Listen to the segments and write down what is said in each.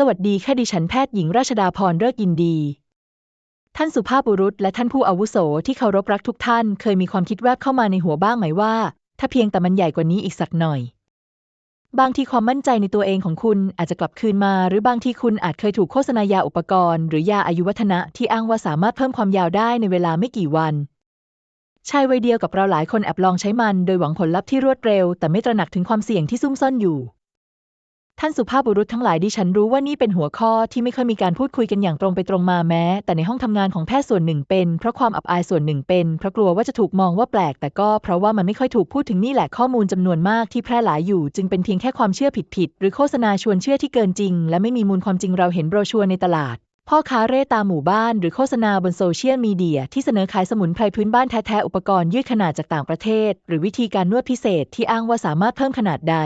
สวัสดีค่ะดิฉันแพทย์หญิงราชดาพรเลิกยินดี ท่านสุภาพบุรุษและท่านผู้อาวุโสที่เคารพรักทุกท่าน เคยมีความคิดแวบเข้ามาในหัวบ้างไหมว่า ถ้าเพียงแต่มันใหญ่กว่านี้อีกสักหน่อย บางทีความมั่นใจในตัวเองของคุณอาจจะกลับคืนมา หรือบางทีคุณอาจเคยถูกโฆษณายาอุปกรณ์ หรือยาอายุวัฒนะที่อ้างว่าสามารถเพิ่มความยาวได้ในเวลาไม่กี่วันชายวัยเดียวกับเราหลายคนแอบลองใช้มัน โดยหวังผลลัพธ์ที่รวดเร็ว แต่ไม่ตระหนักถึงความเสี่ยงที่ซุ่มซ่อนอยู่ ท่านสุภาพบุรุษทั้งหลายดิฉันรู้ว่านี่เป็นหัวข้อที่ไม่ค่อยมีการพูดคุยกันอย่างตรงไปตรงมาแม้ แต่ในห้องทำงานของแพทย์ส่วนหนึ่งเป็น เพราะความอับอายส่วนหนึ่งเป็น เพราะกลัวว่าจะถูกมองว่าแปลก แต่ก็เพราะว่ามันไม่ค่อยถูกพูดถึงนี่แหละข้อมูลจำนวนมากที่แพร่หลายอยู่ จึงเป็นเพียงแค่ความเชื่อผิดๆหรือโฆษณาชวนเชื่อที่เกินจริง และไม่มีมูลความจริงเราเห็นโบรชัวร์ในตลาดพ่อค้าเร่ตามหมู่บ้านหรือโฆษณาบนโซเชียลมีเดียที่เสนอขายสมุนไพรพื้นบ้านแท้ๆอุปกรณ์ยืดขนาดจากต่างประเทศ หรือวิธีการนวดพิเศษที่อ้างว่าสามารถเพิ่มขนาดใด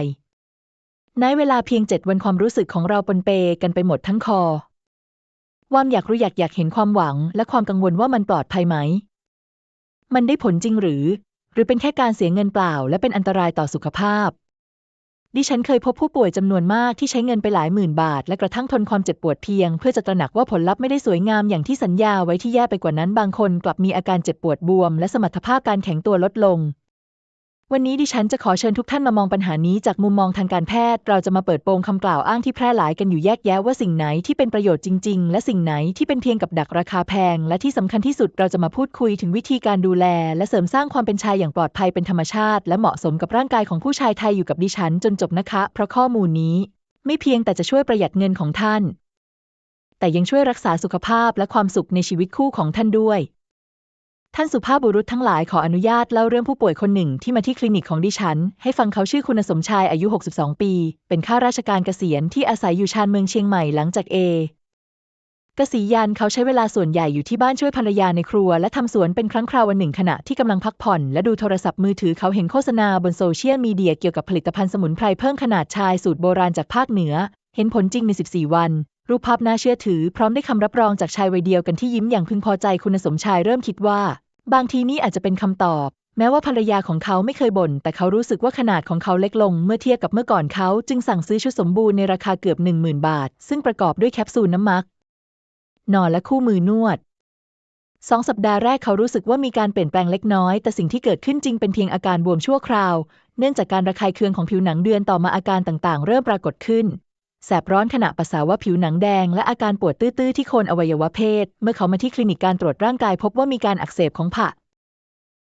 ในเวลาเพียงเจ็ดวันความรู้สึกของเราปนเปกันไปหมดทั้งคอ ความอยากรู้อยากอยากเห็นความหวัง และความกังวลว่ามันปลอดภัยไหม มันได้ผลจริงหรือ หรือเป็นแค่การเสียเงินเปล่า และเป็นอันตรายต่อสุขภาพ ดิฉันเคยพบผู้ป่วยจำนวนมากที่ใช้เงินไปหลายหมื่นบาท และกระทั่งทนความเจ็บปวดเพียง เพื่อจะตระหนักว่าผลลัพธ์ไม่ได้สวยงามอย่างที่สัญญาไว้ที่แย่ไปกว่านั้นบางคน กลับมีอาการเจ็บปวดบวม และสมรรถภาพการแข็งตัวลดลง วันนี้ดิฉันจะขอเชิญทุกท่านมามองปัญหานี้จากมุมมองทางการแพทย์ เราจะมาเปิดโปงคำกล่าวอ้างที่แพร่หลายกันอยู่แยกแยะว่าสิ่งไหนที่เป็นประโยชน์จริง ๆ และสิ่งไหนที่เป็นเพียงกับดักราคาแพง และที่สำคัญที่สุดเราจะมาพูดคุยถึงวิธีการดูแล และเสริมสร้างความเป็นชายอย่างปลอดภัยเป็นธรรมชาติ และเหมาะสมกับร่างกายของผู้ชายไทยอยู่กับดิฉันจนจบนะคะ เพราะข้อมูลนี้ ไม่เพียงแต่จะช่วยประหยัดเงินของท่าน แต่ยังช่วยรักษาสุขภาพและความสุขในชีวิตคู่ของท่านด้วย ท่านสุภาพบุรุษทั้งหลายขออนุญาตเล่าเรื่องผู้ป่วยคนหนึ่งที่มาที่คลินิกของดิฉัน ให้ฟังเขาชื่อคุณสมชายอายุ 62 ปี เป็นข้าราชการเกษียณที่อาศัยอยู่ชานเมืองเชียงใหม่หลังจากเอเกษียณเขาใช้เวลาส่วนใหญ่อยู่ที่บ้านช่วยภรรยาในครัว และทำสวนเป็นครั้งคราววันหนึ่งขณะที่กำลังพักผ่อน และดูโทรศัพท์มือถือเขาเห็นโฆษณาบนโซเชียลมีเดียเกี่ยวกับผลิตภัณฑ์สมุนไพรเพิ่มขนาดชายสูตรโบราณจากภาคเหนือ เห็นผลจริงใน 14 วัน รูปภาพน่าเชื่อถือ พร้อมได้คำรับรองจากชายวัยเดียวกันที่ยิ้มอย่างพึงพอใจคุณสมชายเริ่มคิดว่า บางทีนี่อาจจะเป็นคำตอบ แม้ว่าภรรยาของเขาไม่เคยบ่นแต่เขารู้สึกว่าขนาดของเขาเล็กลง เมื่อเทียบกับเมื่อก่อนเขาจึงสั่งซื้อชุดสมบูรณ์ในราคาเกือบ 10,000 บาท ซึ่งประกอบด้วยแคปซูลน้ำมัก นอนและคู่มือนวดสองสัปดาห์แรกเขารู้สึกว่ามีการเปลี่ยนแปลงเล็กน้อย แต่สิ่งที่เกิดขึ้นจริงเป็นเพียงอาการบวมชั่วคราว เนื่องจากการระคายเคืองของผิวหนังเดือนต่อมาอาการต่างๆ เริ่มปรากฏขึ้น แสบร้อนขณะปัสสาวะผิวหนังแดง และอาการปวดตื้อๆที่โคนอวัยวะเพศ เมื่อเขามาที่คลินิกการตรวจร่างกายพบว่ามีการอักเสบของผะ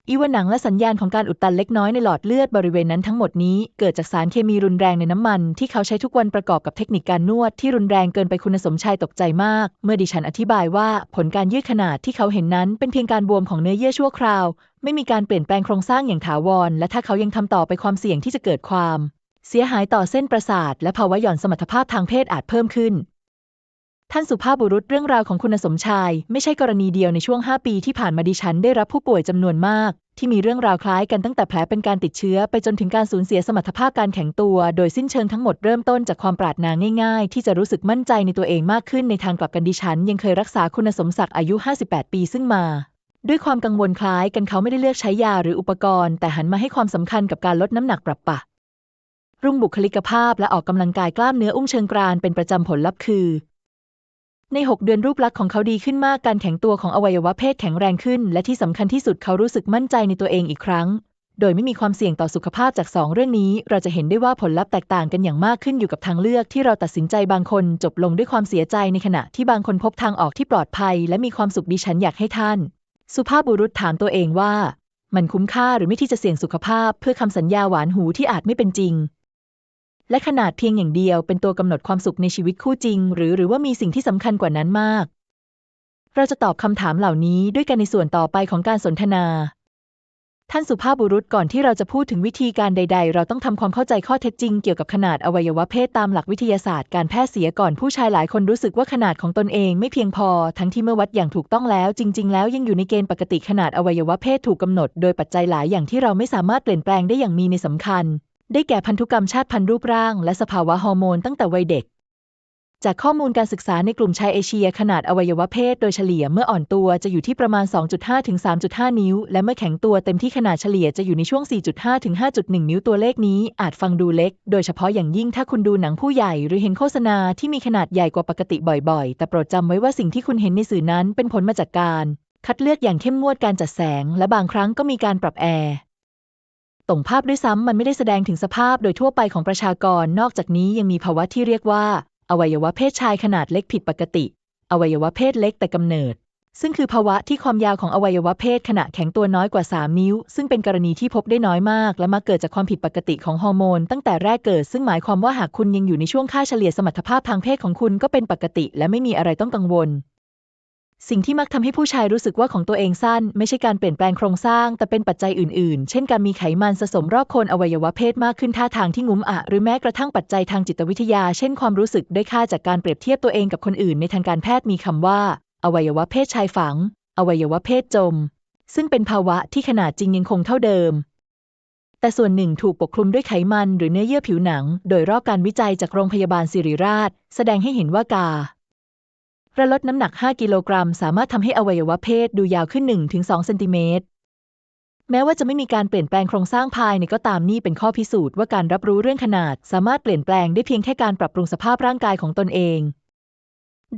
อีวหนังและสัญญาณของการอุดตันเล็กน้อยในหลอดเลือดบริเวณนั้นทั้งหมดนี้เกิดจากสารเคมีรุนแรงในน้ำมัน ที่เขาใช้ทุกวันประกอบกับเทคนิคการนวดที่รุนแรงเกินไปคุณสมชายตกใจมาก เมื่อดิฉันอธิบายว่าผลการยืดขนาดที่เขาเห็นนั้นเป็นเพียงการบวมของเนื้อเยื่อชั่วคราว ไม่มีการเปลี่ยนแปลงโครงสร้างอย่างถาวร และถ้าเขายังทำต่อไปความเสี่ยงที่จะเกิดความ เสียหายต่อเส้นประสาท และภาวะหย่อนสมรรถภาพทางเพศอาจเพิ่มขึ้น ท่านสุภาพบุรุษเรื่องราวของคุณสมชาย ไม่ใช่กรณีเดียวในช่วง 5 ปีที่ผ่านมาดิฉันได้รับผู้ป่วยจำนวนมาก ที่มีเรื่องราวคล้ายกันตั้งแต่แผลเป็นการติดเชื้อ ไปจนถึงการสูญเสียสมรรถภาพการแข็งตัว โดยสิ้นเชิงทั้งหมดเริ่มต้นจากความปรารถนาง่ายๆ ที่จะรู้สึกมั่นใจในตัวเองมากขึ้นในทางกลับกันดิฉัน ยังเคยรักษาคุณสมศักดิ์อายุ 58 ปีซึ่งมาด้วยความกังวลคล้ายกันเขาไม่ได้เลือกใช้ยาหรืออุปกรณ์ แต่หันมาให้ความสำคัญกับการลดน้ำหนักปรับปะ รุ่งบุคลิกภาพและออกกำลังกายกล้ามเนื้ออุ้งเชิงกรานเป็นประจำผลลัพธ์คือ ใน 6 เดือนรูปลักษณ์ของเขาดีขึ้นมากการแข็งตัวของอวัยวะเพศแข็งแรงขึ้น และที่สำคัญที่สุดเขารู้สึกมั่นใจในตัวเองอีกครั้ง โดยไม่มีความเสี่ยงต่อสุขภาพจาก 2 เรื่องนี้ เราจะเห็นได้ว่าผลลัพธ์แตกต่างกันอย่างมากขึ้นอยู่กับทางเลือกที่เราตัดสินใจบางคนจบลงด้วยความเสียใจในขณะที่บางคนพบทางออกที่ปลอดภัย และมีความสุขดิฉันอยากให้ท่าน สุภาพบุรุษถามตัวเองว่า มันคุ้มค่าหรือไม่ที่จะเสี่ยงสุขภาพ เพื่อคำสัญญาหวานหูที่อาจไม่เป็นจริง และขนาดเพียงอย่างเดียวเป็นตัวกำหนดความสุขในชีวิตคู่จริง หรือหรือว่ามีสิ่งที่สำคัญกว่านั้นมาก เราจะตอบคำถามเหล่านี้ด้วยกันในส่วนต่อไปของการสนทนา ท่านสุภาพบุรุษก่อนที่เราจะพูดถึงวิธีการใด ๆ เราต้องทำความเข้าใจข้อเท็จจริงเกี่ยวกับขนาดอวัยวะเพศตามหลักวิทยาศาสตร์การแพทย์เสียก่อนผู้ชายหลายคนรู้สึกว่าขนาดของตนเองไม่เพียงพอ ทั้งที่เมื่อวัดอย่างถูกต้องแล้ว จริง ๆ แล้วยังอยู่ในเกณฑ์ปกติขนาดอวัยวะเพศถูกกำหนด โดยปัจจัยหลายอย่างที่เราไม่สามารถเปลี่ยนแปลงได้อย่างมีในสำคัญ ได้แก่พันธุกรรมชาติพันธุ์รูปร่าง และสภาวะฮอร์โมนตั้งแต่วัยเด็ก จากข้อมูลการศึกษาในกลุ่มชายเอเชียขนาดอวัยวะเพศโดยเฉลี่ยเมื่ออ่อนตัวจะอยู่ที่ประมาณ 2.5 ถึง 3.5 นิ้ว และเมื่อแข็งตัวเต็มที่ขนาดเฉลี่ยจะอยู่ในช่วง 4.5 ถึง 5.1 นิ้วตัวเลขนี้อาจฟังดูเล็ก โดยเฉพาะอย่างยิ่งถ้าคุณดูหนังผู้ใหญ่หรือเห็นโฆษณาที่มีขนาดใหญ่กว่าปกติบ่อยๆ แต่โปรดจำไว้ว่าสิ่งที่คุณเห็นในสื่อนั้นเป็นผลมาจากการ คัดเลือกอย่างเข้มงวดการจัดแสง และบางครั้งก็มีการปรับแอร์ ต่งภาพด้วยซ้ำมันไม่ได้แสดงถึงสภาพโดยทั่วไปของประชากร นอกจากนี้ยังมีภาวะที่เรียกว่า อวัยวะเพศชายขนาดเล็กผิดปกติ อวัยวะเพศเล็กแต่กำเนิด ซึ่งคือภาวะที่ความยาวของอวัยวะเพศขณะแข็งตัวน้อยกว่า 3 นิ้ว ซึ่งเป็นกรณีที่พบได้น้อยมาก และมักเกิดจากความผิดปกติของฮอร์โมนตั้งแต่แรกเกิด ซึ่งหมายความว่าหากคุณยังอยู่ในช่วงค่าเฉลี่ยสมรรถภาพทางเพศของคุณก็เป็นปกติ และไม่มีอะไรต้องกังวล สิ่งที่มักทำให้ผู้ชายรู้สึกว่าของตัวเองสั้น ไม่ใช่การเปลี่ยนแปลงโครงสร้าง แต่เป็นปัจจัยอื่นๆ เช่นการมีไขมันสะสมรอบโคนอวัยวะเพศมากขึ้นท่าทางที่งุ้มอะ หรือแม้กระทั่งปัจจัยทางจิตวิทยา เช่นความรู้สึกด้วยค่าจากการเปรียบเทียบตัวเองกับคนอื่น ในทางการแพทย์มีคำว่า อวัยวะเพศชายฝัง อวัยวะเพศจม ซึ่งเป็นภาวะที่ขนาดจริงยังคงเท่าเดิม แต่ส่วนหนึ่งถูกปกคลุมด้วยไขมัน หรือเนื้อเยื่อผิวหนัง โดยรอบการวิจัยจากโรงพยาบาลศิริราช แสดงให้เห็นว่ากา ระลดน้ำหนัก 5 กิโลกรัม สามารถทำให้อวัยวะเพศดูยาวขึ้น 1-2 เซนติเมตร แม้ว่าจะไม่มีการเปลี่ยนแปลงโครงสร้างภายในก็ตามนี่เป็นข้อพิสูจน์ว่าการรับรู้เรื่องขนาด สามารถเปลี่ยนแปลงได้เพียงแค่การปรับปรุงสภาพร่างกายของตนเอง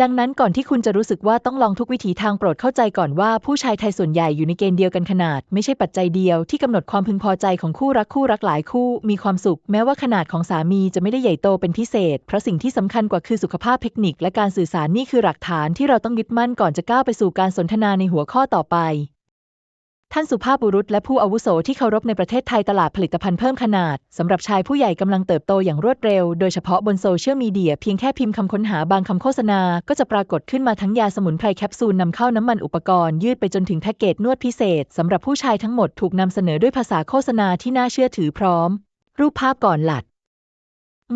ดังนั้นก่อนที่คุณจะรู้สึกว่าต้องลองทุกวิถีทางโปรดเข้าใจก่อนว่าผู้ชายไทยส่วนใหญ่อยู่ในเกณฑ์เดียวกันขนาด ไม่ใช่ปัจจัยเดียวที่กำหนดความพึงพอใจของคู่รักคู่รักหลายคู่มีความสุข แม้ว่าขนาดของสามีจะไม่ได้ใหญ่โตเป็นพิเศษ เพราะสิ่งที่สำคัญกว่าคือสุขภาพเทคนิค และการสื่อสารนี่คือหลักฐานที่เราต้องยึดมั่นก่อนจะก้าวไปสู่การสนทนาในหัวข้อต่อไป ท่านสุภาพบุรุษและผู้อาวุโสที่เคารพในประเทศไทยตลาดผลิตภัณฑ์เพิ่มขนาดสำหรับชายผู้ใหญ่กำลังเติบโตอย่างรวดเร็ว โดยเฉพาะบนโซเชียลมีเดียเพียงแค่พิมพ์คำค้นหาบางคำโฆษณา ก็จะปรากฏขึ้นมาทั้งยาสมุนไพรแคปซูลนำเข้าน้ำมันอุปกรณ์ยืดไปจนถึงแพ็กเกจนวดพิเศษสำหรับผู้ชายทั้งหมดถูกนำเสนอด้วยภาษาโฆษณาที่น่าเชื่อถือพร้อม รูปภาพก่อนหลัด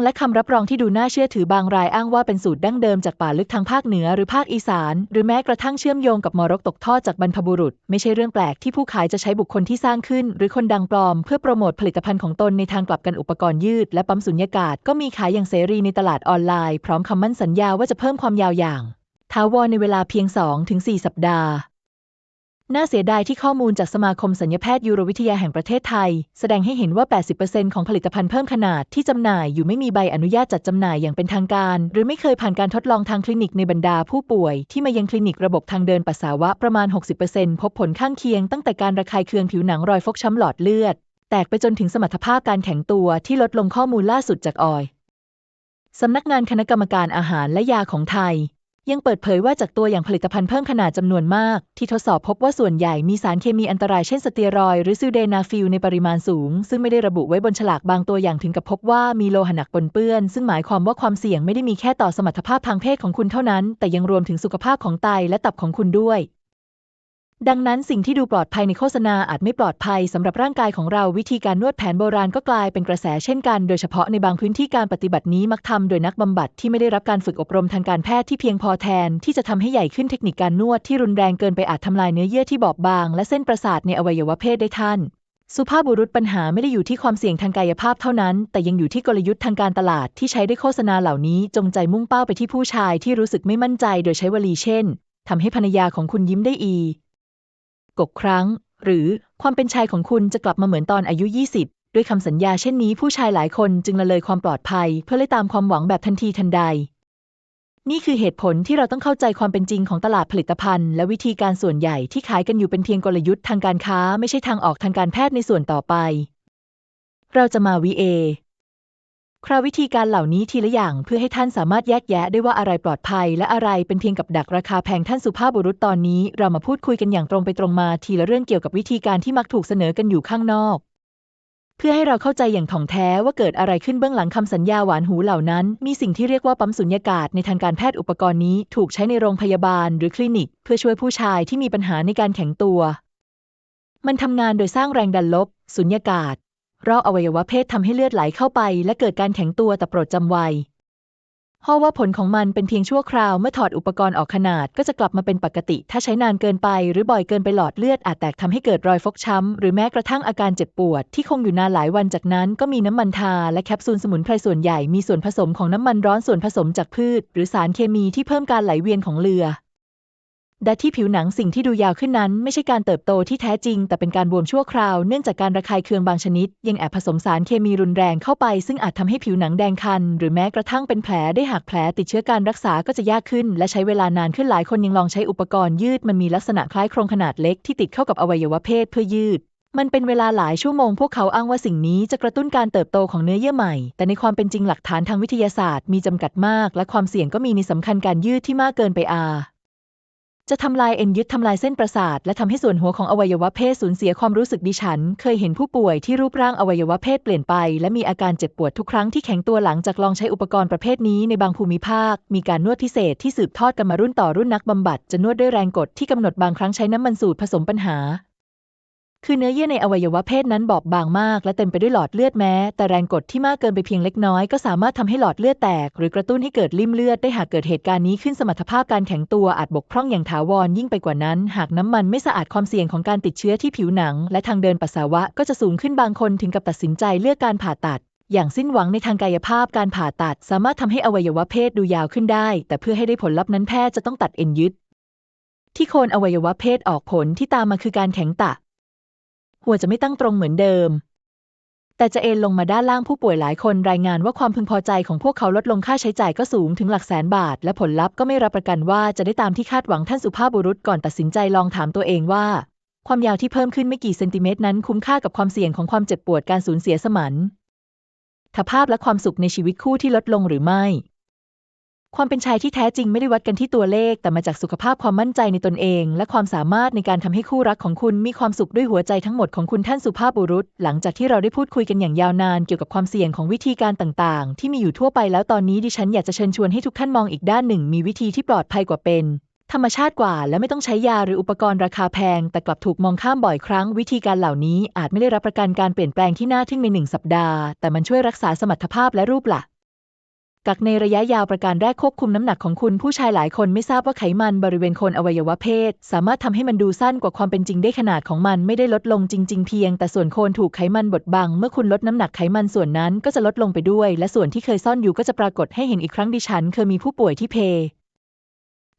และคำรับรองที่ดูน่าเชื่อถือบางรายอ้างว่าเป็นสูตรดั้งเดิมจากป่าลึกทางภาคเหนือหรือภาคอีสาน หรือแม้กระทั่งเชื่อมโยงกับมรดกตกทอดจากบรรพบุรุษ ไม่ใช่เรื่องแปลกที่ผู้ขายจะใช้บุคคลที่สร้างขึ้น หรือคนดังปลอม เพื่อโปรโมทผลิตภัณฑ์ของตนในทางกลับกันอุปกรณ์ยืดและปั๊มสุญญากาศก็มีขายอย่างเสรีในตลาดออนไลน์ พร้อมคำมั่นสัญญาว่าจะเพิ่มความยาวอย่างทาวรในเวลาเพียง 2-4 สัปดาห์ น่าเสียดายที่ข้อมูลจากสมาคมสัญญแพทย์ยูโรวิทยาแห่งประเทศไทย แสดงให้เห็นว่า 80%ของผลิตภัณฑ์เพิ่มขนาดที่จำหน่ายอยู่ไม่มีใบอนุญาตจัดจำหน่ายอย่างเป็นทางการ หรือไม่เคยผ่านการทดลองทางคลินิกในบรรดาผู้ป่วย ที่มายังคลินิกระบบทางเดินปัสสาวะประมาณ 60%พบผลข้างเคียงตั้งแต่การระคายเคืองผิวหนังรอยฟกช้ำหลอดเลือด แตกไปจนถึงสมรรถภาพการแข็งตัวที่ลดลงข้อมูลล่าสุดจากออยสำนักงานคณะกรรมการอาหารและยาของไทย ยังเปิดเผยว่าจากตัวอย่างผลิตภัณฑ์เพิ่มขนาดจำนวนมาก ที่ทดสอบพบว่าส่วนใหญ่มีสารเคมีอันตรายเช่นสเตียรอยหรือซูเดนาฟิลในปริมาณสูง ซึ่งไม่ได้ระบุไว้บนฉลากบางตัวอย่างถึงกับพบว่ามีโลหะหนักปนเปื้อน ซึ่งหมายความว่าความเสี่ยงไม่ได้มีแค่ต่อสมรรถภาพทางเพศของคุณเท่านั้น แต่ยังรวมถึงสุขภาพของไตและตับของคุณด้วย ดังนั้นสิ่งที่ดูปลอดภัยในโฆษณาอาจไม่ปลอดภัยสำหรับร่างกายของเราวิธีการนวดแผนโบราณก็กลายเป็นกระแสเช่นกัน โดยเฉพาะในบางพื้นที่การปฏิบัตินี้มักทำโดยนักบำบัดที่ไม่ได้รับการฝึกอบรมทางการแพทย์ที่เพียงพอแทน ที่จะทำให้ใหญ่ขึ้นเทคนิคการนวดที่รุนแรงเกินไปอาจทำลายเนื้อเยื่อที่บอบบาง และเส้นประสาทในอวัยวะเพศได้ท่านสุภาพบุรุษปัญหาไม่ได้อยู่ที่ความเสี่ยงทางกายภาพเท่านั้น แต่ยังอยู่ที่กลยุทธ์ทางการตลาดที่ใช้ได้โฆษณาเหล่านี้ จงใจมุ่งเป้าไปที่ผู้ชายที่รู้สึกไม่มั่นใจ โดยใช้วลีเช่นทำให้ภรรยาของคุณยิ้มได้อี กกครั้ง หรือความเป็นชายของคุณจะกลับมาเหมือนตอนอายุ 20 ด้วยคำสัญญาเช่นนี้ผู้ชายหลายคนจึงละเลยความปลอดภัย เพื่อไล่ตามความหวังแบบทันทีทันใด นี่คือเหตุผลที่เราต้องเข้าใจความเป็นจริงของตลาดผลิตภัณฑ์ และวิธีการส่วนใหญ่ที่ขายกันอยู่เป็นเพียงกลยุทธ์ทางการค้า ไม่ใช่ทางออกทางการแพทย์ในส่วนต่อไป เราจะมาวิเอ คราววิธีการเหล่านี้ทีละอย่างเพื่อให้ท่านสามารถแยกแยะได้ว่าอะไรปลอดภัย และอะไรเป็นเพียงกับดักราคาแพงท่านสุภาพบุรุษตอนนี้เรามาพูดคุยกันอย่างตรงไปตรงมาทีละเรื่องเกี่ยวกับวิธีการที่มักถูกเสนอกันอยู่ข้างนอก เพื่อให้เราเข้าใจอย่างถ่องแท้ว่าเกิดอะไรขึ้นเบื้องหลังคำสัญญาหวานหูเหล่านั้น มีสิ่งที่เรียกว่าปั๊มสุญญากาศในทางการแพทย์อุปกรณ์นี้ถูกใช้ในโรงพยาบาล หรือคลินิก เพื่อช่วยผู้ชายที่มีปัญหาในการแข็งตัว มันทำงานโดยสร้างแรงดันลบ สุญญากาศ รอบอวัยวะเพศทำให้เลือดไหลเข้าไป และเกิดการแข็งตัวแต่โปรดจำไว้เพราะว่าผลของมันเป็นเพียงชั่วคราวเมื่อถอดอุปกรณ์ออกขนาดก็จะกลับมาเป็นปกติ ถ้าใช้นานเกินไปหรือบ่อยเกินไปหลอดเลือดอาจแตกทำให้เกิดรอยฟกช้ำ หรือแม้กระทั่งอาการเจ็บปวด ที่คงอยู่นานหลายวันจากนั้นก็มีน้ำมันทา และแคปซูลสมุนไพรส่วนใหญ่มีส่วนผสมของน้ำมันร้อนส่วนผสมจากพืช หรือสารเคมีที่เพิ่มการไหลเวียนของเลือด แต่ที่ผิวหนังสิ่งที่ดูยาวขึ้นนั้น ไม่ใช่การเติบโตที่แท้จริง แต่เป็นการบวมชั่วคราวเนื่องจากการระคายเคืองบางชนิด ยังแอบผสมสารเคมีรุนแรงเข้าไป ซึ่งอาจทำให้ผิวหนังแดงคัน หรือแม้กระทั่งเป็นแผลได้หากแผลติดเชื้อการรักษาก็จะยากขึ้น และใช้เวลานานขึ้นหลายคนยังลองใช้อุปกรณ์ยืดมันมีลักษณะคล้ายโครงขนาดเล็กที่ติดเข้ากับอวัยวะเพศเพื่อยืดมันเป็นเวลาหลายชั่วโมงพวกเขาอ้างว่าสิ่งนี้จะกระตุ้นการเติบโตของเนื้อเยื่อใหม่ แต่ในความเป็นจริงหลักฐานทางวิทยาศาสตร์มีจำกัดมาก และความเสี่ยงก็มีในสำคัญการยืดที่มากเกินไปอา จะทำลายเอ็นยึดทำลายเส้นประสาท และทำให้ส่วนหัวของอวัยวะเพศสูญเสียความรู้สึกดิฉัน เคยเห็นผู้ป่วยที่รูปร่างอวัยวะเพศเปลี่ยนไป และมีอาการเจ็บปวดทุกครั้งที่แข็งตัวหลังจากลองใช้อุปกรณ์ประเภทนี้ในบางภูมิภาค มีการนวดพิเศษที่สืบทอดกันมารุ่นต่อรุ่นนักบำบัดจะนวดด้วยแรงกดที่กำหนดบางครั้งใช้น้ำมันสูตรผสมปัญหา คือเนื้อเยื่อในอวัยวะเพศนั้นบอบบางมาก และเต็มไปด้วยหลอดเลือดแม้ แต่แรงกดที่มากเกินไปเพียงเล็กน้อยก็สามารถทำให้หลอดเลือดแตก หรือกระตุ้นให้เกิดริ่มเลือดได้หากเกิดเหตุการณ์นี้ขึ้นสมรรถภาพการแข็งตัวอาจบกพร่องอย่างถาวรยิ่งไปกว่านั้น หากน้ำมันไม่สะอาดความเสี่ยงของการติดเชื้อที่ผิวหนัง และทางเดินปัสสาวะก็จะสูงขึ้นบางคนถึงกับตัดสินใจเลือกการผ่าตัดอย่างสิ้นหวังในทางกายภาพการผ่าตัด สามารถทำให้อวัยวะเพศดูยาวขึ้นได้ แต่เพื่อให้ได้ผลลัพธ์นั้นแพทย์จะต้องตัดเอ็นยึด ที่โคนอวัยวะเพศออกผลที่ตามมาคือการแข็งตะ หัวจะไม่ตั้งตรงเหมือนเดิม แต่จะเอนลงมาด้านล่างผู้ป่วยหลายคนรายงานว่าความพึงพอใจของพวกเขาลดลงค่าใช้จ่ายก็สูงถึงหลักแสนบาท และผลลัพธ์ก็ไม่รับประกันว่าจะได้ตามที่คาดหวังท่านสุภาพบุรุษก่อนตัดสินใจลองถามตัวเองว่า ความยาวที่เพิ่มขึ้นไม่กี่เซนติเมตรนั้นคุ้มค่ากับความเสี่ยงของความเจ็บปวดการสูญเสียสมรรถภาพและความสุขในชีวิตคู่ที่ลดลงหรือไม่ ความเป็นชายที่แท้จริงไม่ได้วัดกันที่ตัวเลข แต่มาจากสุขภาพความมั่นใจในตนเอง และความสามารถในการทำให้คู่รักของคุณมีความสุขด้วยหัวใจทั้งหมดของคุณท่านสุภาพบุรุษ หลังจากที่เราได้พูดคุยกันอย่างยาวนานเกี่ยวกับความเสี่ยงของวิธีการต่างๆ ที่มีอยู่ทั่วไปแล้วตอนนี้ดิฉันอยากจะเชิญชวนให้ทุกท่านมองอีกด้านหนึ่ง มีวิธีที่ปลอดภัยกว่าเป็น ธรรมชาติกว่า และไม่ต้องใช้ยาหรืออุปกรณ์ราคาแพง แต่กลับถูกมองข้ามบ่อยครั้ง วิธีการเหล่านี้อาจไม่ได้รับประกันการเปลี่ยนแปลงที่น่าทึ่งในหนึ่งสัปดาห์ แต่มันช่วยรักษาสมรรถภาพและรูปลักษณ กักในระยะยาวประการแรกควบคุมน้ำหนักของคุณผู้ชายหลายคนไม่ทราบว่าไขมันบริเวณโคนอวัยวะเพศ สามารถทำให้มันดูสั้นกว่าความเป็นจริงได้ขนาดของมันไม่ได้ลดลงจริง ๆ เพียง แต่ส่วนโคนถูกไขมันบดบัง เมื่อคุณลดน้ำหนักไขมันส่วนนั้นก็จะลดลงไปด้วย และส่วนที่เคยซ่อนอยู่ก็จะปรากฏให้เห็นอีกครั้งดิฉัน เคยมีผู้ป่วยที่เพ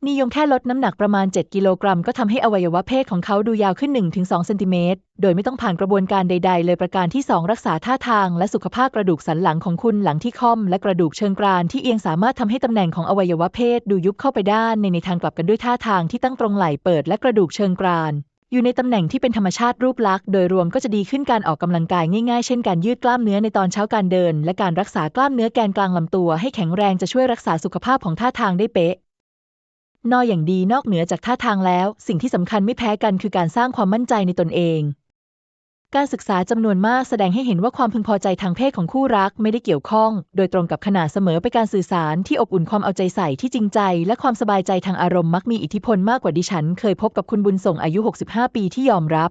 นิยมแค่ลดน้ำหนักประมาณ 7 กิโลกรัม ก็ทำให้อวัยวะเพศของเขาดูยาวขึ้น 1-2 เซนติเมตร โดยไม่ต้องผ่านกระบวนการใด ๆ เลยประการที่ 2 รักษาท่าทางและสุขภาพกระดูกสันหลังของคุณหลังที่ค่อมและกระดูกเชิงกรานที่เอียงสามารถทำให้ตำแหน่งของอวัยวะเพศดูยุบเข้าไปด้านในในทางกลับกันด้วยท่าทางที่ตั้งตรงไหล่เปิดและกระดูกเชิงกรานอยู่ในตำแหน่งที่เป็นธรรมชาติรูปลักษณ์โดยรวมก็จะดีขึ้นการออกกำลังกายง่ายๆ เช่นการยืดกล้ามเนื้อในตอนเช้าการเดิน และการรักษากล้ามเนื้อแกนกลางลำตัวให้แข็งแรงจะช่วยรักษาสุขภาพของท่าทางได้เป๊ะ นออย่างดีนอกเหนือจากท่าทางแล้ว สิ่งที่สำคัญไม่แพ้กันคือการสร้างความมั่นใจในตนเอง การศึกษาจำนวนมากแสดงให้เห็นว่าความพึงพอใจทางเพศของคู่รักไม่ได้เกี่ยวข้อง โดยตรงกับขนาดเสมอไปการสื่อสารที่อบอุ่นความเอาใจใส่ที่จริงใจ และความสบายใจทางอารมณ์มักมีอิทธิพลมากกว่าดิฉัน เคยพบกับคุณบุญส่งอายุ 65 ปีที่ยอมรับ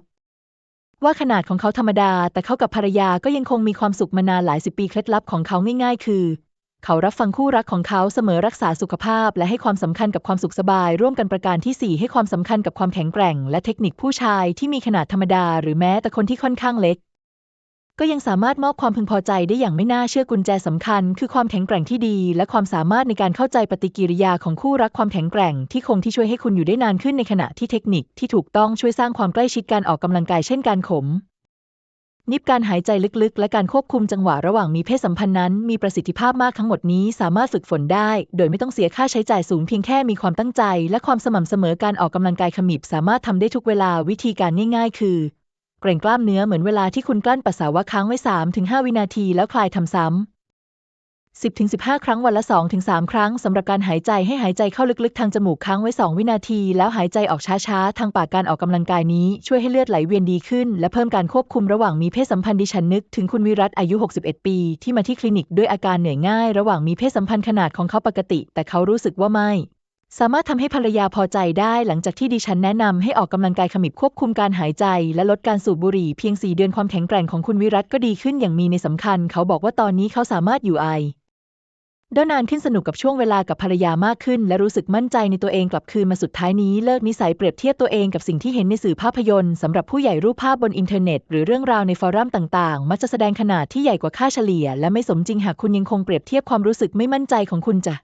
ว่าขนาดของเขาธรรมดา แต่เขากับภรรยาก็ยังคงมีความสุขมานานหลายสิบปีเคล็ดลับของเขาง่ายๆ คือ เขารับฟังคู่รักของเขาเสมอรักษาสุขภาพ และให้ความสำคัญกับความสุขสบาย ร่วมกันประการที่ 4 ให้ความสำคัญกับความแข็งแกร่ง และเทคนิคผู้ชายที่มีขนาดธรรมดา หรือแม้แต่คนที่ค่อนข้างเล็ก ก็ยังสามารถมอบความพึงพอใจได้อย่างไม่น่าเชื่อกุญแจสำคัญ คือความแข็งแกร่งที่ดี และความสามารถในการเข้าใจปฏิกิริยาของคู่รักความแข็งแกร่ง ที่คงที่ช่วยให้คุณอยู่ได้นานขึ้นในขณะที่เทคนิคที่ถูกต้องช่วยสร้างความใกล้ชิดการออกกำลังกายเช่นการขม นิบการหายใจลึกๆ และการควบคุมจังหวะระหว่างมีเพศสัมพันธ์นั้น มีประสิทธิภาพมากทั้งหมดนี้สามารถฝึกฝนได้ โดยไม่ต้องเสียค่าใช้จ่ายสูงเพียงแค่มีความตั้งใจ และความสม่ำเสมอการออกกำลังกายขมิบสามารถทำได้ทุกเวลาวิธีการง่าย ๆ คือ เกรงกล้ามเนื้อเหมือนเวลาที่คุณกลั้นปัสสาวะค้างไว้ 3-5 วินาทีแล้วคลายทำซ้ำ 10-15 ครั้งวันละ 2-3 ครั้งสำหรับการหายใจให้หายใจเข้าลึกๆ ทางจมูกค้างไว้ 2 วินาที แล้วหายใจออกช้าๆ ทางปากการออกกำลังกายนี้ ช่วยให้เลือดไหลเวียนดีขึ้น และเพิ่มการควบคุมระหว่างมีเพศสัมพันธ์ดิฉันนึกถึงคุณวิรัตอายุ 61 ปี ที่มาที่คลินิกด้วยอาการเหนื่อยง่าย ระหว่างมีเพศสัมพันธ์ขนาดของเขาปกติ แต่เขารู้สึกว่าไม่สามารถทำให้ภรรยาพอใจได้หลังจากที่ดิฉันแนะนำให้ออกกำลังกายขมิบควบคุมการหายใจ และลดการสูบบุหรี่เพียง 4 เดือนความแข็งแกร่งของคุณวิรัตก็ดีขึ้นอย่างมีในสำคัญ เขาบอกว่าตอนนี้เขาสามารถอยู่ไอ ด้านานขึ้นสนุกกับช่วงเวลากับภรรยามากขึ้น และรู้สึกมั่นใจในตัวเองกลับคืนมาสุดท้ายนี้เลิกนิสัยเปรียบเทียบตัวเองกับสิ่งที่เห็นในสื่อภาพยนตร์สำหรับผู้ใหญ่รูปภาพบนอินเทอร์เน็ต หรือเรื่องราวในฟอรัมต่างๆ มักจะแสดงขนาดที่ใหญ่กว่าค่าเฉลี่ย และไม่สมจริงหากคุณยังคงเปรียบเทียบความรู้สึกไม่มั่นใจของคุณจะ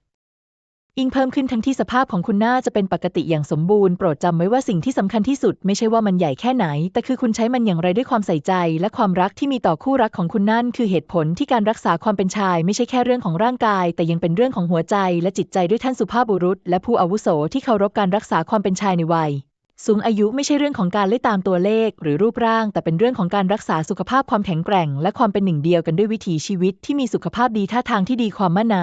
ยิ่งเพิ่มขึ้นทั้งที่สภาพของคุณน่าจะเป็นปกติอย่างสมบูรณ์โปรดจำไว้ว่าสิ่งที่สำคัญที่สุดไม่ใช่ว่ามันใหญ่แค่ไหน แต่คือคุณใช้มันอย่างไรด้วยความใส่ใจ และความรักที่มีต่อคู่รักของคุณนั่น คือเหตุผลที่การรักษาความเป็นชาย ไม่ใช่แค่เรื่องของร่างกาย แต่ยังเป็นเรื่องของหัวใจและจิตใจด้วยท่านสุภาพบุรุษ และผู้อาวุโสที่เคารพการรักษาความเป็นชายในวัยสูงอายุไม่ใช่เรื่องของการเล่ตามตัวเลข หรือรูปร่าง แต่เป็นเรื่องของการรักษาสุขภาพความแข็งแกร่ง และความเป็นหนึ่งเดียวกันด้วยวิถีชีวิตที่มีสุขภาพดีท่าทางที่ดีความมั่นใน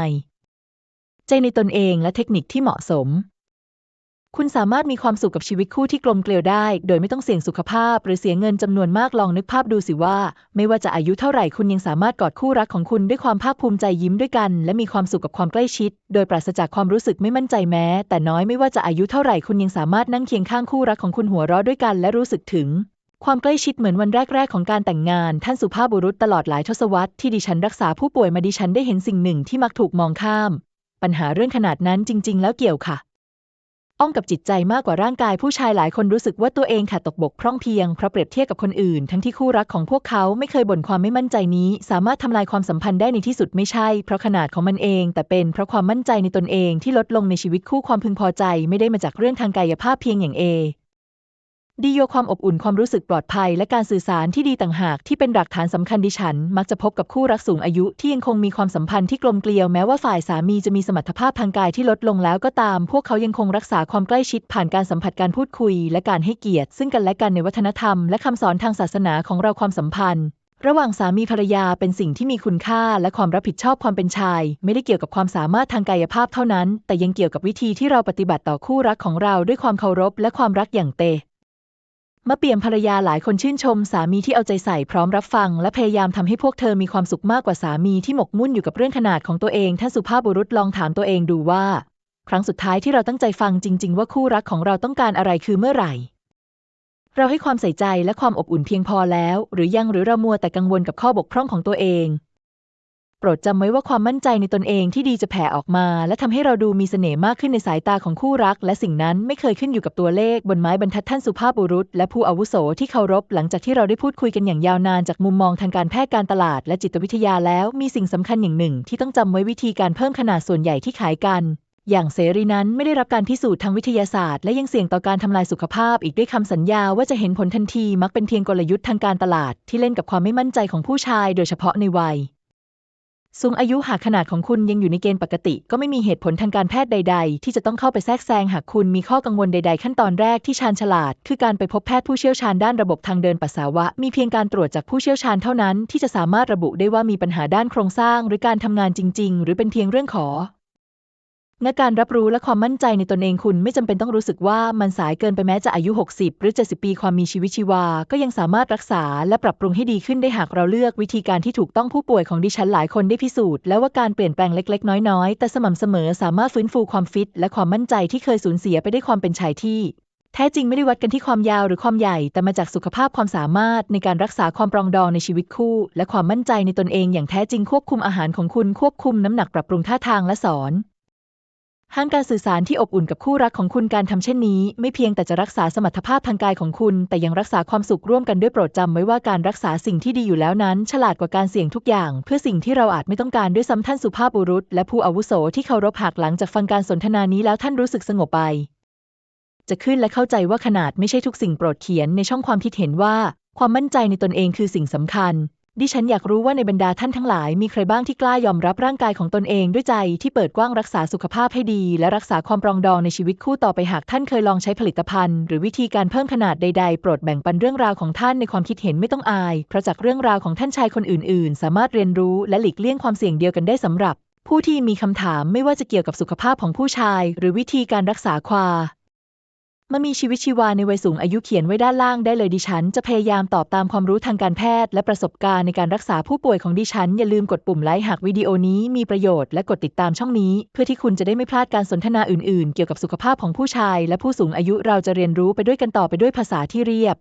ใจในตนเองและเทคนิคที่เหมาะสม คุณสามารถมีความสุขกับชีวิตคู่ที่กลมเกลียวได้ โดยไม่ต้องเสี่ยงสุขภาพ หรือเสียเงินจำนวนมากลองนึกภาพดูสิว่า ไม่ว่าจะอายุเท่าไหร่คุณยังสามารถกอดคู่รักของคุณด้วยความภาคภูมิใจยิ้มด้วยกัน และมีความสุขกับความใกล้ชิด โดยปราศจากความรู้สึกไม่มั่นใจแม้ แต่น้อยไม่ว่าจะอายุเท่าไหร่คุณยังสามารถนั่งเคียงข้างคู่รักของคุณหัวเราะด้วยกัน และรู้สึกถึงความใกล้ชิดเหมือนวันแรก ๆ ของการแต่งงาน ท่านสุภาพบุรุษตลอดหลายทศวรรษที่ดิฉันรักษาผู้ป่วยมาดิฉันได้เห็นสิ่งหนึ่งที่มักถูกมองข้าม ปัญหาเรื่องขนาดนั้นจริง ๆ แล้วเกี่ยวค่ะ อ้องกับจิตใจมากกว่าร่างกายผู้ชายหลายคนรู้สึกว่าตัวเองขาดตกบกพร่องเพียงเพราะเปรียบเทียบกับคนอื่น ทั้งที่คู่รักของพวกเขาไม่เคยบ่นความไม่มั่นใจนี้ สามารถทำลายความสัมพันธ์ได้ในที่สุดไม่ใช่ เพราะขนาดของมันเอง แต่เป็นเพราะความมั่นใจในตนเองที่ลดลงในชีวิตคู่ความพึงพอใจ ไม่ได้มาจากเรื่องทางกายภาพเพียงอย่างเอ ดีโยความอบอุ่นความรู้สึกปลอดภัย และการสื่อสารที่ดีต่างหากที่เป็นหลักฐานสำคัญดิฉัน มักจะพบกับคู่รักสูงอายุที่ยังคงมีความสัมพันธ์ที่กลมเกลียวแม้ว่าฝ่ายสามีจะมีสมรรถภาพทางกายที่ลดลงแล้วก็ตาม พวกเขายังคงรักษาความใกล้ชิดผ่านการสัมผัสการพูดคุย และการให้เกียรติ ซึ่งกันและกันในวัฒนธรรม และคำสอนทางศาสนาของเราความสัมพันธ์ ระหว่างสามีภรรยาเป็นสิ่งที่มีคุณค่า และความรับผิดชอบความเป็นชาย ไม่ได้เกี่ยวกับความสามารถทางกายภาพเท่านั้น แต่ยังเกี่ยวกับวิธีที่เราปฏิบัติต่อคู่รักของเราด้วยความเคารพและความรักอย่างเต มะเปี่ยมภรรยาหลายคนชื่นชม สามีที่เอาใจใส่พร้อมรับฟัง และพยายามทำให้พวกเธอมีความสุขมากกว่าสามีที่หมกมุ่นอยู่กับเรื่องขนาดของตัวเองท่านสุภาพบุรุษลองถามตัวเองดูว่า ครั้งสุดท้ายที่เราตั้งใจฟังจริง ๆ ว่าคู่รักของเราต้องการอะไรคือเมื่อไหร่ เราให้ความใส่ใจและความอบอุ่นเพียงพอแล้ว หรือยังหรือเรามัวแต่กังวลกับข้อบกพร่องของตัวเอง ปรดจำไว้ว่าความมั่นใจในตนเองที่ดีจะแผ่ออกมา และทำให้เราดูมีเสน่ห์มากขึ้นในสายตาของคู่รัก และสิ่งนั้นไม่เคยขึ้นอยู่กับตัวเลขบนไม้บรรทัดท่านสุภาพบุรุษ และผู้อาวุโสที่เคารพหลังจากที่เราได้พูดคุยกันอย่างยาวนานจากมุมมองทางการแพทย์การตลาด และจิตวิทยาแล้ว มีสิ่งสำคัญอย่างหนึ่ง ที่ต้องจำไว้วิธีการเพิ่มขนาดส่วนใหญ่ที่ขายกันอย่างเสรีนั้นไม่ได้รับการพิสูจน์ทางวิทยาศาสตร์ และยังเสี่ยงต่อการทำลายสุขภาพ อีกด้วยคำสัญญาว่าจะเห็นผลทันทีมักเป็นเพียงกลยุทธ์ทางการตลาด ที่เล่นกับความไม่มั่นใจของผู้ชาย โดยเฉพาะในวัย สูงอายุหากขนาดของคุณยังอยู่ในเกณฑ์ปกติ ก็ไม่มีเหตุผลทางการแพทย์ใด ๆ ที่จะต้องเข้าไปแทรกแซงหากคุณมีข้อกังวลใด ๆ ขั้นตอนแรกที่ชาญฉลาด คือการไปพบแพทย์ผู้เชี่ยวชาญด้านระบบทางเดินปัสสาวะ มีเพียงการตรวจจากผู้เชี่ยวชาญเท่านั้น ที่จะสามารถระบุได้ว่ามีปัญหาด้านโครงสร้าง หรือการทำงานจริง ๆ หรือเป็นเพียงเรื่องขอ และการรับรู้และความมั่นใจในตนเองคุณไม่จำเป็นต้องรู้สึกว่ามันสายเกินไปแม้จะอายุ 60 หรือ 70 ปีความมีชีวิตชีวา ก็ยังสามารถรักษาและปรับปรุงให้ดีขึ้นได้หากเราเลือกวิธีการที่ถูกต้องผู้ป่วยของดิฉันหลายคนได้พิสูจน์แล้วว่าการเปลี่ยนแปลงเล็ก ๆ น้อยๆ แต่สม่ำเสมอสามารถฟื้นฟูความฟิต และความมั่นใจที่เคยสูญเสียไปได้ความเป็นชายที่แท้จริงไม่ได้วัดกันที่ความยาวหรือความใหญ่ แต่มาจากสุขภาพความสามารถในการรักษาความปรองดองในชีวิตคู่ และความมั่นใจในตนเองอย่างแท้จริงควบคุมอาหารของคุณควบคุมน้ำหนักปรับปรุงท่าทางและสอน ห้างการสื่อสารที่อบอุ่นกับคู่รักของคุณการทำเช่นนี้ ไม่เพียงแต่จะรักษาสมรรถภาพทางกายของคุณ แต่ยังรักษาความสุขร่วมกันด้วยโปรดจำไว้ว่าการรักษาสิ่งที่ดีอยู่แล้วนั้น ฉลาดกว่าการเสี่ยงทุกอย่าง เพื่อสิ่งที่เราอาจไม่ต้องการด้วยซ้ำท่านสุภาพบุรุษ และผู้อาวุโสที่เคารพหักหลังจากฟังการสนทนานี้แล้วท่านรู้สึกสงบไป จะขึ้นและเข้าใจว่าขนาดไม่ใช่ทุกสิ่งโปรดเขียนในช่องความคิดเห็นว่า ความมั่นใจในตนเองคือสิ่งสำคัญ ดิฉันอยากรู้ว่าในบรรดาท่านทั้งหลายมีใครบ้างที่กล้ายอมรับร่างกายของตนเองด้วยใจที่เปิดกว้างรักษาสุขภาพให้ดี และรักษาความปรองดองในชีวิตคู่ต่อไปหากท่านเคยลองใช้ผลิตภัณฑ์ หรือวิธีการเพิ่มขนาดใดๆ โปรดแบ่งปันเรื่องราวของท่านในความคิดเห็นไม่ต้องอาย เพราะจากเรื่องราวของท่านชายคนอื่นๆ สามารถเรียนรู้และหลีกเลี่ยงความเสี่ยงเดียวกันได้สำหรับ ผู้ที่มีคำถามไม่ว่าจะเกี่ยวกับสุขภาพของผู้ชาย หรือวิธีการรักษาความามีชีวิตชีวาในวัยสูงอายุเขียนไว้ด้านล่างได้เลยดิฉัน จะพยายามตอบตามความรู้ทางการแพทย์ และประสบการณ์ในการรักษาผู้ป่วยของดิฉัน อย่าลืมกดปุ่มไลค์หากวิดีโอนี้มีประโยชน์และกดติดตามช่องนี้ เพื่อที่คุณจะได้ไม่พลาดการสนทนาอื่นๆ เกี่ยวกับสุขภาพของผู้ชาย และผู้สูงอายุเราจะเรียนรู้ไปด้วยกันต่อไปด้วยภาษาที่เรียบ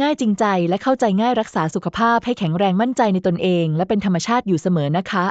ง่ายจริงใจและเข้าใจง่ายรักษาสุขภาพให้แข็งแรงมั่นใจในตนเอง และเป็นธรรมชาติอยู่เสมอนะคะ